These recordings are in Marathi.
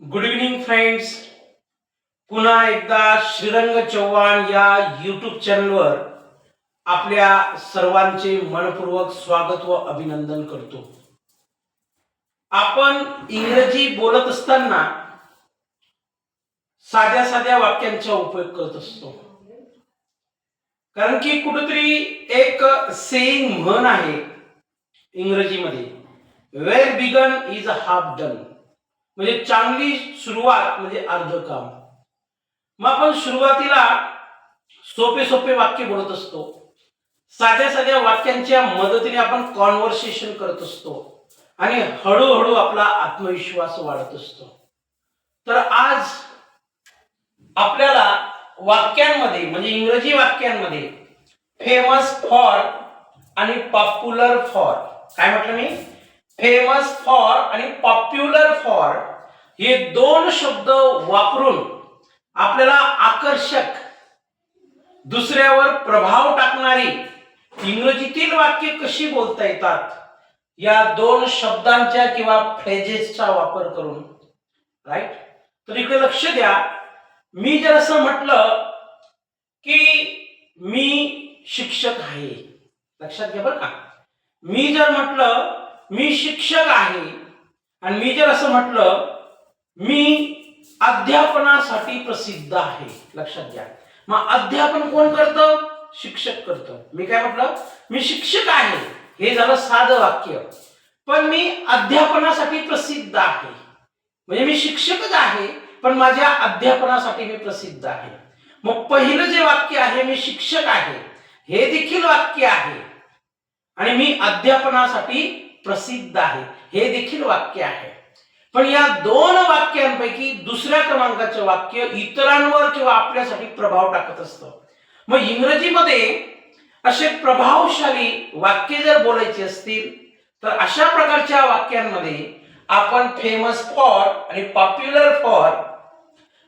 गुड इव्हनिंग फ्रेंड्स पुन्हा एकदा श्रीरंग चव्हाण या यूट्यूब चॅनलवर आपल्या सर्वांचे मनपूर्वक स्वागत व अभिनंदन करतो. आपण इंग्रजी बोलत असताना साध्या साध्या वाक्यांचा उपयोग करत असतो. कारण की कुठेतरी एक सेईंग म्हण आहे इंग्रजीमध्ये well begun is a half done म्हणजे चांगली सुरुवात म्हणजे अर्ध काम मग आपण सुरुवातीला सोपे सोपे वाक्य बोलत असतो. साध्या साध्या वाक्यांच्या मदतीने आपण कॉन्व्हर्सेशन करत असतो. आणि हळूहळू आपला आत्मविश्वास वाढत असतो. तर आज आपल्याला वाक्यांमध्ये म्हणजे इंग्रजी वाक्यांमध्ये फेमस फॉर आणि पॉप्युलर फॉर काय म्हटलं मी? फेमस फॉर आणि पॉप्युलर फॉर हे दोन शब्द वापरून आपल्याला आकर्षक दुसऱ्यावर प्रभाव टाकणारी इंग्रजीतील वाक्य कशी बोलता येतात या दोन शब्दांच्या किंवा फ्रेजेसचा वापर करून. राईट तर इकडे लक्ष द्या. मी जर असं म्हटलं की मी शिक्षक आहे. लक्षात घ्या बरं का. मी जर म्हटलं मी शिक्षक आहे आणि मी जर असं म्हटलं मी अध्यापनासाठी प्रसिद्ध आहे. लक्षात घ्या. मग अध्यापन कोण करतं? शिक्षक करतं. मी काय म्हटलं? मी शिक्षक आहे. हे झालं साधं वाक्य. पण मी अध्यापनासाठी प्रसिद्ध आहे. म्हणजे मी शिक्षकच आहे पण माझ्या अध्यापनासाठी मी प्रसिद्ध आहे. मग पहिलं जे वाक्य आहे मी शिक्षक आहे हे देखील वाक्य आहे. आणि मी अध्यापनासाठी प्रसिद्ध आहे. हे देखील वाक्य आहे. पण या दोन वाक्यांपैकी दुसऱ्या क्रमांकाचं वाक्य इतरांवर किंवा आपल्यासाठी प्रभाव टाकत असतं. मग इंग्रजीमध्ये असे प्रभावशाली वाक्य जर बोलायचे असतील तर अशा प्रकारच्या वाक्यांमध्ये आपण फेमस फॉर आणि पॉप्युलर फॉर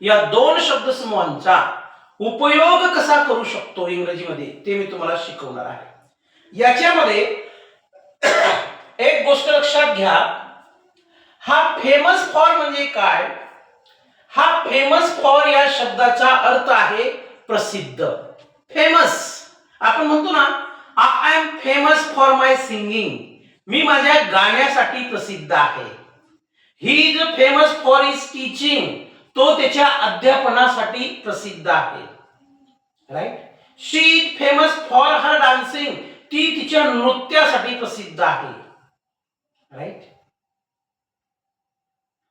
या दोन शब्दसमूहांचा उपयोग कसा करू शकतो इंग्रजीमध्ये ते मी तुम्हाला शिकवणार आहे. याच्यामध्ये एक गोष्ट लक्षात घ्या. हा फेमस फॉर म्हणजे काय? हा फेमस फॉर या शब्दाचा अर्थ आहे प्रसिद्ध. फेमस आपण म्हणतो ना I am famous for my singing मी माझ्या गाण्यासाठी प्रसिद्ध आहे. He is famous for is teaching तो त्याच्या अध्यापनासाठी प्रसिद्ध आहे. Right she is famous for her dancing ती तिच्या नृत्यासाठी प्रसिद्ध आहे. Right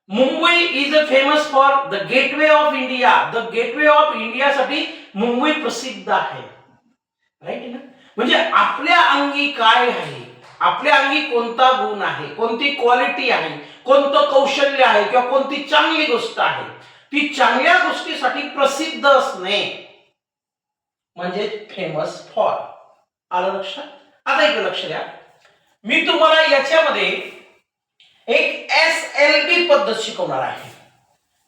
Mumbai is a famous for the gateway of India the gateway of इंडियासाठी मुंबई प्रसिद्ध आहे. राईट ना म्हणजे आपल्या अंगी काय आहे? आपल्या अंगी कोणता गुण आहे? कोणती क्वालिटी आहे? कोणतं कौशल्य आहे? किंवा कोणती चांगली गोष्ट आहे? ती चांगल्या गोष्टीसाठी प्रसिद्ध असणे म्हणजे फेमस फॉर आलं लक्षात? आता इकडे लक्ष द्या. मी तुम्हाला याच्यामध्ये एक एस एल बी पद्धत शिकवणार आहे.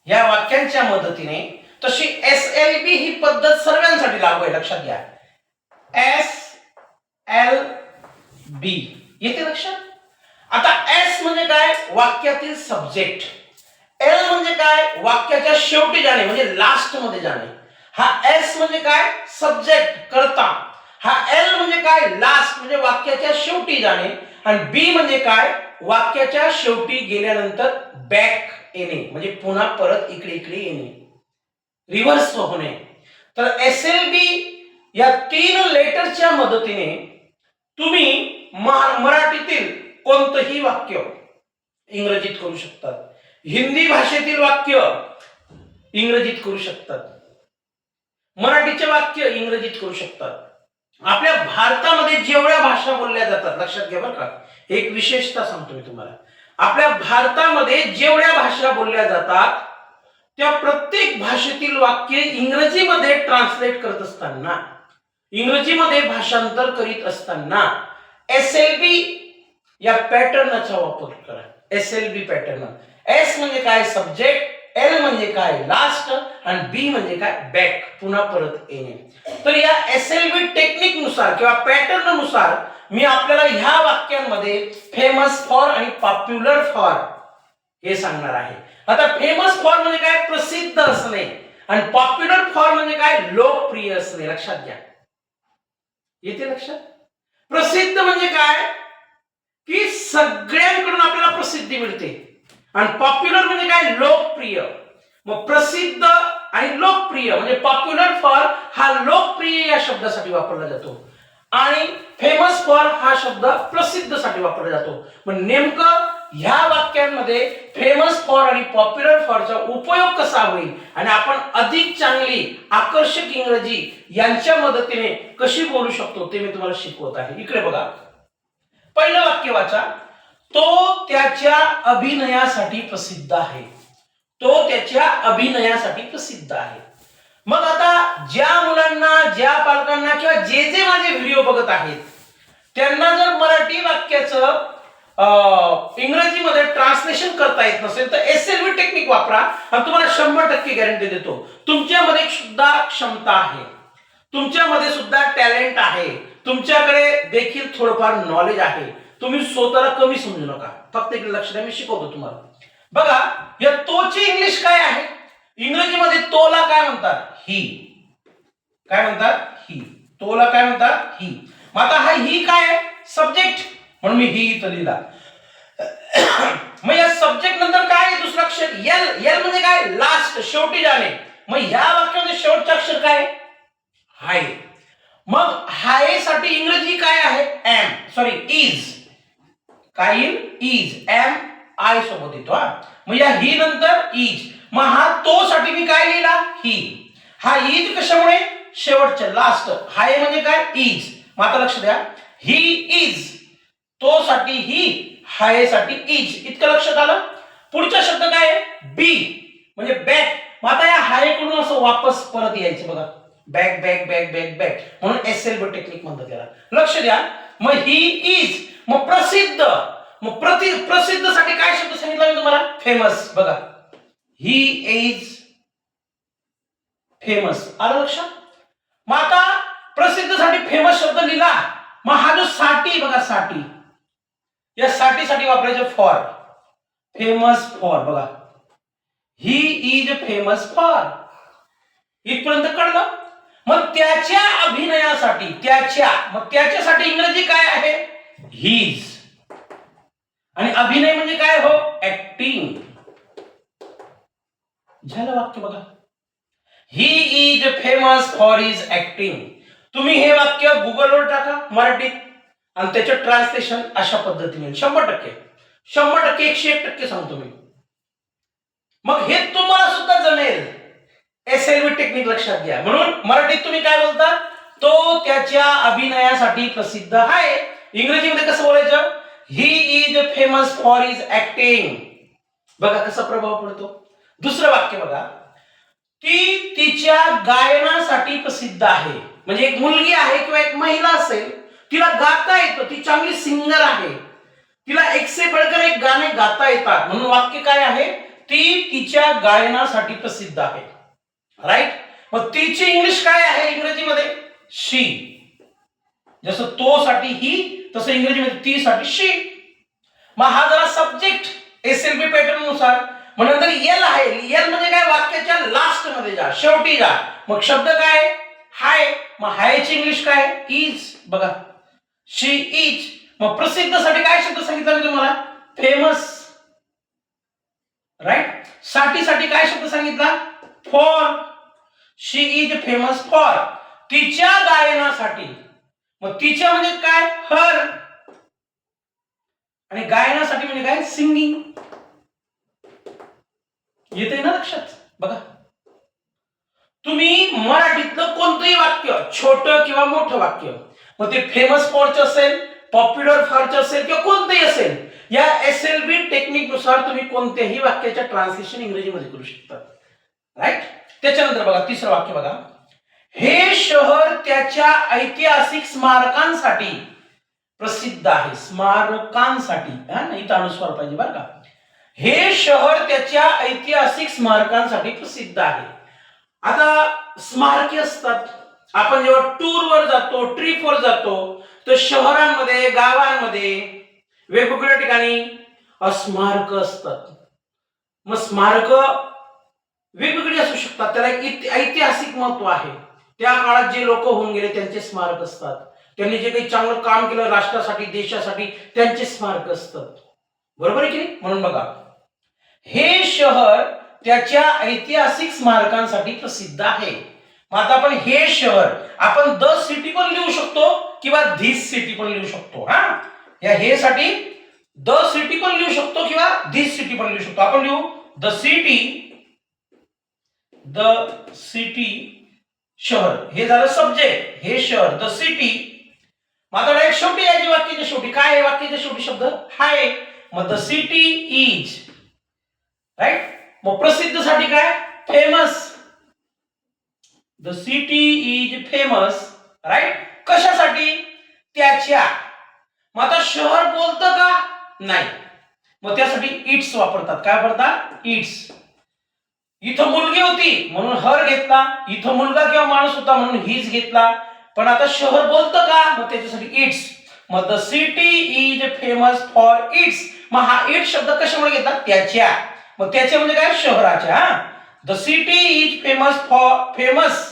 या वाक्यांच्या मदतीने तशी एस एल बी ही पद्धत सर्वांसाठी लागू आहे. लक्षात घ्या. एस एल बी येते लक्षात? आता एस म्हणजे काय? वाक्यातील सब्जेक्ट एल म्हणजे काय? वाक्याच्या शेवटी जाणे म्हणजे लास्टमध्ये जाणे. हा एस म्हणजे काय? सब्जेक्ट करता. हा एल म्हणजे काय? लास्ट म्हणजे वाक्याच्या शेवटी जाणे. आणि बी म्हणजे काय? वाक्याच्या शेवटी गेल्यानंतर बॅक येणे म्हणजे पुन्हा परत इकडे इकडे येणे. रिव्हर्स होणे. तर एस एल बी या तीन लेटरच्या मदतीने तुम्ही मराठीतील कोणतंही वाक्य इंग्रजीत करू शकतात हिंदी भाषेतील वाक्य इंग्रजीत करू शकतात मराठीचे वाक्य इंग्रजीत करू शकतात आपल्या भारतामध्ये जेवढ्या भाषा बोलल्या जातात लक्षात घ्या बरं का. एक विशेषता सांगतो मी तुम्हाला. आपल्या भारतामध्ये जेवढ्या भाषा बोलल्या जातात त्या प्रत्येक भाषेतील वाक्य इंग्रजीमध्ये ट्रान्सलेट करत असताना इंग्रजीमध्ये भाषांतर करीत असताना एस एल बी या पॅटर्नचा वापर करा. S L B pattern S म्हणजे काय? सब्जेक्ट एल म्हणजे काय? लास्ट आणि बी म्हणजे काय? बॅक पुन्हा परत येणे. तर या एस एल बी टेक्निकनुसार किंवा पॅटर्ननुसार मी आपल्याला ह्या वाक्यांमध्ये फेमस फॉर आणि पॉप्युलर फॉर हे सांगणार आहे. आता फेमस फॉर म्हणजे काय? प्रसिद्ध असणे. आणि पॉप्युलर फॉर म्हणजे काय? लोकप्रिय असणे. लक्षात घ्या. येते लक्षात? प्रसिद्ध म्हणजे काय? की सगळ्यांकडून आपल्याला प्रसिद्धी मिळते. आणि पॉप्युलर म्हणजे काय? लोकप्रिय. मग प्रसिद्ध आणि लोकप्रिय म्हणजे पॉप्युलर फॉर हा लोकप्रिय या शब्दासाठी वापरला जातो. आणि फेमस फॉर हा शब्द प्रसिद्धसाठी वापरला जातो. पण नेमकं ह्या वाक्यांमध्ये फेमस फॉर आणि पॉप्युलर फॉरचा उपयोग कसा होईल? आणि आपण अधिक चांगली आकर्षक इंग्रजी यांच्या मदतीने कशी बोलू शकतो ते मी तुम्हाला शिकवत आहे. इकडे बघा. पहिलं वाक्य वाचा. तो त्याच्या अभिनयासाठी प्रसिद्ध आहे. तो त्याच्या अभिनयासाठी प्रसिद्ध आहे. मग आता ज्या मुलांना ज्या पालकांना किंवा जे जे माझे व्हिडिओ बघत आहेत त्यांना जर मराठी वाक्याचं अं, इंग्रजीमध्ये ट्रान्सलेशन करता येत नसेल तर एस एल व्ही टेक्निक वापरा आणि तुम्हाला शंभर टक्के गॅरंटी देतो. तुमच्यामध्ये सुद्धा क्षमता आहे. तुमच्यामध्ये सुद्धा टॅलेंट आहे. तुमच्याकडे देखील थोडंफार नॉलेज आहे. तुम्ही स्वतःला कमी समजू नका. फक्त एक लक्ष द्या मी शिकवतो तुम्हाला. बघा या तोची इंग्लिश काय आहे? इंग्रजीमध्ये तोला काय म्हणतात? ही. काय म्हणतात? ही. तोला काय म्हणतात? ही. मग आता हा ही काय आहे? सब्जेक्ट म्हणून मी ही इथं लिहिला. मग या सब्जेक्ट नंतर काय आहे? दुसरं अक्षर एल एल म्हणजे काय? लास्ट शेवटी जाणे. मग ह्या वाक्यामध्ये शेवटचं अक्षर काय? हाय. मग हायसाठी इंग्रजी काय आहे? एम सॉरी इज काय येईल इज एम आय सोबत येतो हा. मग या ही नंतर इज मग हा तो साठी मी काय लिहिला? ही हा इज कशामुळे? शेवटच्या लास्ट हाय म्हणजे काय? इज मग आता लक्ष द्या. ही इज तो साठी ही हायसाठी इज इतकं लक्षात आलं? पुढचा शब्द काय आहे? बी म्हणजे बॅक मग आता या हायकडून असं वापस परत यायचं बघा. Back back back back back म्हणून एस एल बी टेक्निक म्हणतात त्याला लक्ष द्या. मग ही इज मग प्रसिद्ध मग प्रति प्रसिद्धसाठी काय शब्द सांगितला मी तुम्हाला? फेमस बघा. ही इज फेमस आलं लक्षात? मग आता प्रसिद्धसाठी फेमस शब्द लिहिला. मग हा जो साठी बघा साठी या साठीसाठी वापरायचं फॉर फेमस फॉर बघा. ही इज फेमस फॉर इथपर्यंत कळलं? मग त्याच्या अभिनयासाठी त्याच्या मग त्याच्यासाठी इंग्रजी काय आहे? हीज आणि अभिनय म्हणजे काय हो? ऍक्टिंग झालं वाक्य बघा. He is famous for is acting तुम्ही हे वाक्य गुगलवर टाका मराठीत. आणि त्याचं ट्रान्सलेशन अशा पद्धतीने शंभर टक्के. शंभर टक्के एकशे एक टक्के सांगतो मी. मग हे तुम्हाला सुद्धा जमेल. एस एल व्ही टेक्निक लक्षात घ्या. म्हणून मराठीत तुम्ही काय बोलता? तो त्याच्या अभिनयासाठी प्रसिद्ध आहे. इंग्रजीमध्ये कसं बोलायचं? He is famous for is acting बघा कसा प्रभाव पडतो. दुसरं वाक्य बघा. ती तिच्या गायनासाठी प्रसिद्ध आहे. म्हणजे एक मुलगी आहे किंवा एक महिला असेल तिला गाता येतं. ती चांगली सिंगर आहे. तिला एकसे बडकर एक गाणे गाता येतात. म्हणून वाक्य काय आहे? ती तिच्या गायनासाठी प्रसिद्ध आहे. राईट मग तिची इंग्लिश काय आहे इंग्रजीमध्ये? शी जसं तो साठी ही तसं इंग्रजीमध्ये ती साठी शी. मग हा जरा सब्जेक्ट एस एल बी पॅटर्ननुसार. मग नंतर एल आहे. एल म्हणजे काय? वाक्याच्या लास्टमध्ये जा. शेवटी जा. मग शब्द काय? हाय. मग हायची इंग्लिश काय? इज बघा. शी इज मग प्रसिद्धसाठी काय शब्द सांगितला मी तुम्हाला? फेमस राईटसाठी साठी काय शब्द सांगितला? For she is famous for तिच्या गायनासाठी. मग तिच्या म्हणजे काय? हर. आणि गायनासाठी म्हणजे काय? सिंगिंग. येते ना लक्षात? बघा. तुम्ही मराठीतलं कोणतंही वाक्य छोट किंवा मोठं वाक्य मग ते फेमस फॉरचं असेल पॉप्युलर फॉरचं असेल किंवा कोणतंही असेल या एस एल बी टेक्निकनुसार तुम्ही कोणत्याही वाक्याच्या ट्रान्सलेशन इंग्रजीमध्ये करू शकता. राईट त्याच्यानंतर बघा तिसरं वाक्य बघा. हे शहर त्याच्या ऐतिहासिक स्मारकांसाठी प्रसिद्ध आहे. स्मारकांसाठी इथं अनुस्वार पाहिजे बरं का. हे शहर त्याच्या ऐतिहासिक स्मारकांसाठी प्रसिद्ध आहे. आता स्मारके असतात. आपण जेव्हा टूर वर जातो ट्रिपवर जातो तर शहरांमध्ये गावांमध्ये वेगवेगळ्या ठिकाणी स्मारक असतात. मग स्मारक वेगवेगळी असू शकतात. त्याला एक ऐतिहासिक महत्त्व आहे. त्या काळात जे लोक होऊन गेले त्यांचे स्मारक असतात. त्यांनी जे काही चांगलं काम केलं राष्ट्रासाठी देशासाठी त्यांचे स्मारक असतात बरोबर आहे की नाही? म्हणून बघा. हे शहर त्याच्या ऐतिहासिक स्मारकांसाठी प्रसिद्ध आहे. मग आता आपण हे शहर आपण द सिटी पण लिहू शकतो किंवा धीस सिटी पण लिहू शकतो हा? या हे साठी द सिटी पण लिहू शकतो किंवा धीस सिटी पण लिहू शकतो. आपण लिहू द सिटी द सिटी शहर. हे झालं सब्जेक्ट हे शहर. द सिटी मात्र डायरेक्ट शेवटी यायची वाक्याच्या शेवटी. काय आहे वाक्याच्या शेवटी शब्द? हाय. मग द सिटी इज राईट मग प्रसिद्धसाठी काय? Famous the city is famous right कशासाठी? त्याच्या. मग आता शहर बोलतं का? नाही. मग त्यासाठी इट्स वापरतात. काय वापरतात इट्स इथं मुलगी होती म्हणून हर घेतला. इथं मुलगा किंवा माणूस होता म्हणून हीच घेतला. पण आता शहर बोलतं का? मग त्याच्यासाठी इट्स. मग the city is famous for its. मग हा इट शब्द कशामुळे घेतात त्याच्या. मग त्याच्या म्हणजे काय? शहराच्या the city is famous for famous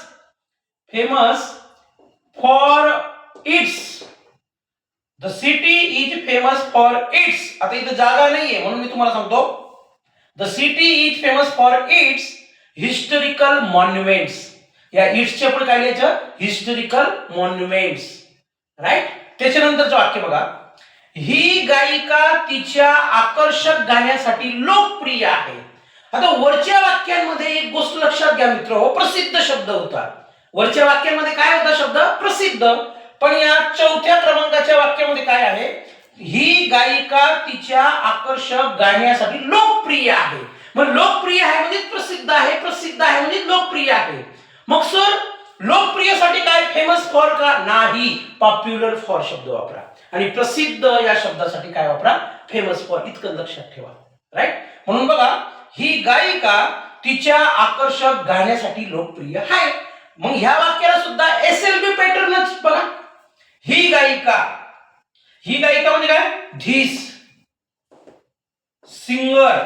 famous for its. The city is famous for its. आता इथं जागा नाहीये म्हणून मी तुम्हाला सांगतो. The city is famous for its historical monuments या इट्सचे आपण काय लिहायचं हिस्टोरिकल मॉन्युमेंट्स राईट त्याच्यानंतरचं वाक्य बघा. ही गायिका तिच्या आकर्षक गाण्यासाठी लोकप्रिय आहे. आता वरच्या वाक्यांमध्ये एक गोष्ट लक्षात घ्या मित्र. हो प्रसिद्ध शब्द होता. वरच्या वाक्यांमध्ये काय होता शब्द? प्रसिद्ध. पण या चौथ्या क्रमांकाच्या वाक्यामध्ये काय आहे? ही गायिका तिच्या आकर्षक गाण्यासाठी लोकप्रिय आहे. मग लोकप्रिय आहे म्हणजे प्रसिद्ध आहे प्रसिद्ध आहे म्हणजे लोकप्रिय आहे. मग सर लोकप्रियसाठी काय फेमस फॉर का? नाही. पॉप्युलर फॉर शब्द वापरा. आणि प्रसिद्ध या शब्दासाठी काय वापरा? फेमस फॉर इतकं लक्षात ठेवा. राईट म्हणून बघा ही गायिका तिच्या आकर्षक गाण्यासाठी लोकप्रिय आहे. मग ह्या वाक्याला सुद्धा एस एल बी पॅटर्नच बघा. ही गायिका ही गायिका म्हणजे काय? धीस. सिंगर.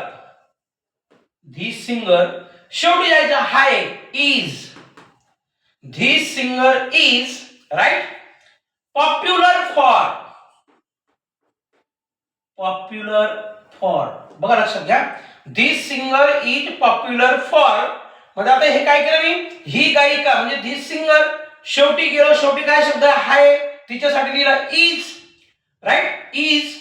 This singer. शेवटी जायचं हाय is. This singer is right popular for. Popular for. बघा लक्षात घ्या. This singer is popular for. म्हणजे आता हे काय केलं मी? ही गायिका म्हणजे धीस सिंगर. शेवटी गेलो शेवटी काय शब्द हाय. तिच्यासाठी लिहिलं इज. राईट इज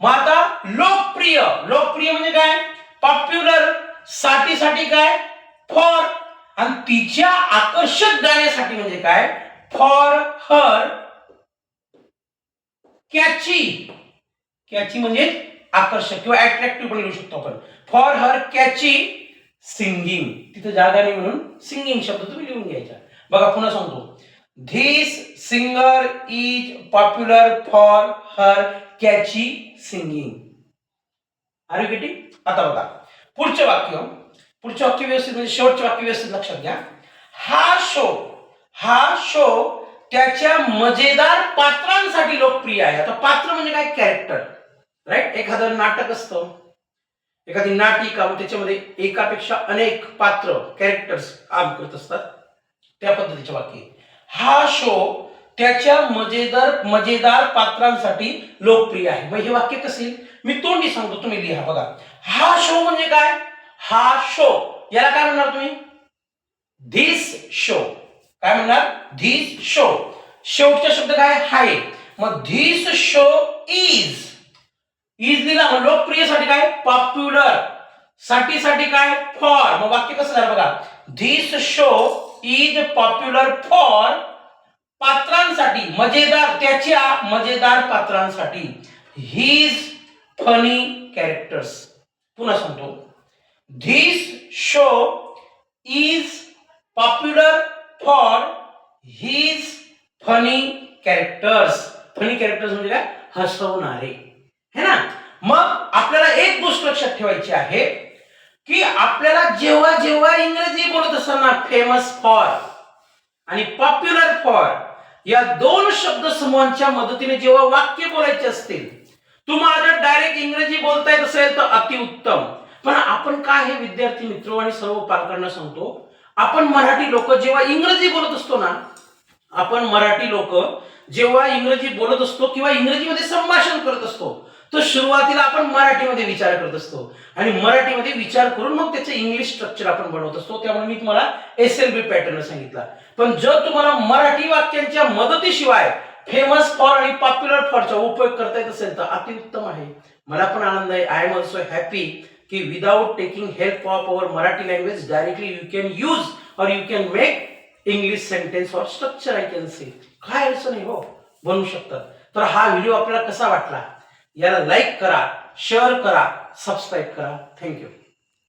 मग आता लोकप्रिय. लोकप्रिय म्हणजे काय? पॉप्युलर साठीसाठी काय? फॉर आणि तिच्या आकर्षक गाण्यासाठी म्हणजे काय? फॉर हर कॅची कॅची म्हणजे आकर्षक किंवा अट्रॅक्टिव्ह पण लिहू शकतो आपण. फॉर हर कॅची सिंगिंग तिथं जागा नाही म्हणून सिंगिंग शब्द तुम्ही लिहून घ्यायचा. बघा पुन्हा सांगतो. This singer is popular for her catchy singing are getting आता बघा. पुढचं वाक्य. पुढचं वाक्य व्यवस्थित म्हणजे शेवटचं वाक्य व्यवस्थित लक्षात घ्या. हा शो हा शो त्याच्या मजेदार पात्रांसाठी लोकप्रिय आहे. आता पात्र म्हणजे काय? कॅरेक्टर राईट एखादं नाटक असतं. एखादी नाटिका मग त्याच्यामध्ये एकापेक्षा अनेक पात्र कॅरेक्टर्स काम करत असतात. त्या पद्धतीचे वाक्य आहे. हा शो त्याच्या मजेदार मजेदार पात्रांसाठी लोकप्रिय आहे. मग हे वाक्य कसे मी तोंडी सांगतो तुम्ही लिहा बघा. हा शो म्हणजे काय? हा शो याला काय म्हणणार तुम्ही? धिस शो काय म्हणणार? धिस शो शेवटचा शब्द काय? हाय. मग धिस शो इज इज दिला मग लोकप्रियसाठी काय? पॉप्युलरसाठी साठी काय? फॉर मग वाक्य कसं झालं बघा? This show is popular for पात्रांसाठी मजेदार त्याच्या मजेदार पात्रांसाठी. हिज फनी कॅरेक्टर्स पुन्हा सांगतो. This show is popular for his funny characters funny characters म्हणजे काय? हसवणारे. है ना? मग आपल्याला एक गोष्ट लक्षात ठेवायची आहे की आपल्याला जेव्हा जेव्हा इंग्रजी असताना फेमस फॉर आणि पॉप्युलर फॉर या दोन शब्द समूहांच्या मदतीने जेव्हा वाक्य बोलायचे असतील तुम्हाला जर डायरेक्ट इंग्रजी बोलता येत असेल तर अतिउत्तम पण आपण काय हे विद्यार्थी मित्र आणि सर्व पालकांना सांगतो आपण मराठी लोक जेव्हा इंग्रजी बोलत असतो ना आपण मराठी लोक जेव्हा इंग्रजी बोलत असतो किंवा इंग्रजीमध्ये संभाषण करत असतो तर सुरुवातीला आपण मराठीमध्ये विचार करत असतो. आणि मराठीमध्ये विचार करून मग त्याचं इंग्लिश स्ट्रक्चर आपण बनवत असतो. त्यामुळे मी तुम्हाला एस एल बी पॅटर्न सांगितला. पण जर तुम्हाला मराठी वाक्यांच्या मदतीशिवाय फेमस फॉर आणि पॉप्युलर फॉरचा उपयोग करता येत असेल तर अतिउत्तम आहे. मला पण आनंद आहे. आय एम ऑल्सो हॅपी की without taking help of our Marathi language directly you can use or you can make English sentence or structure I can see काय अडचण नाही हो? बनू शकतात तर हा व्हिडिओ आपल्याला कसा वाटला? याला लाईक करा शेअर करा सबस्क्राईब करा. थँक्यू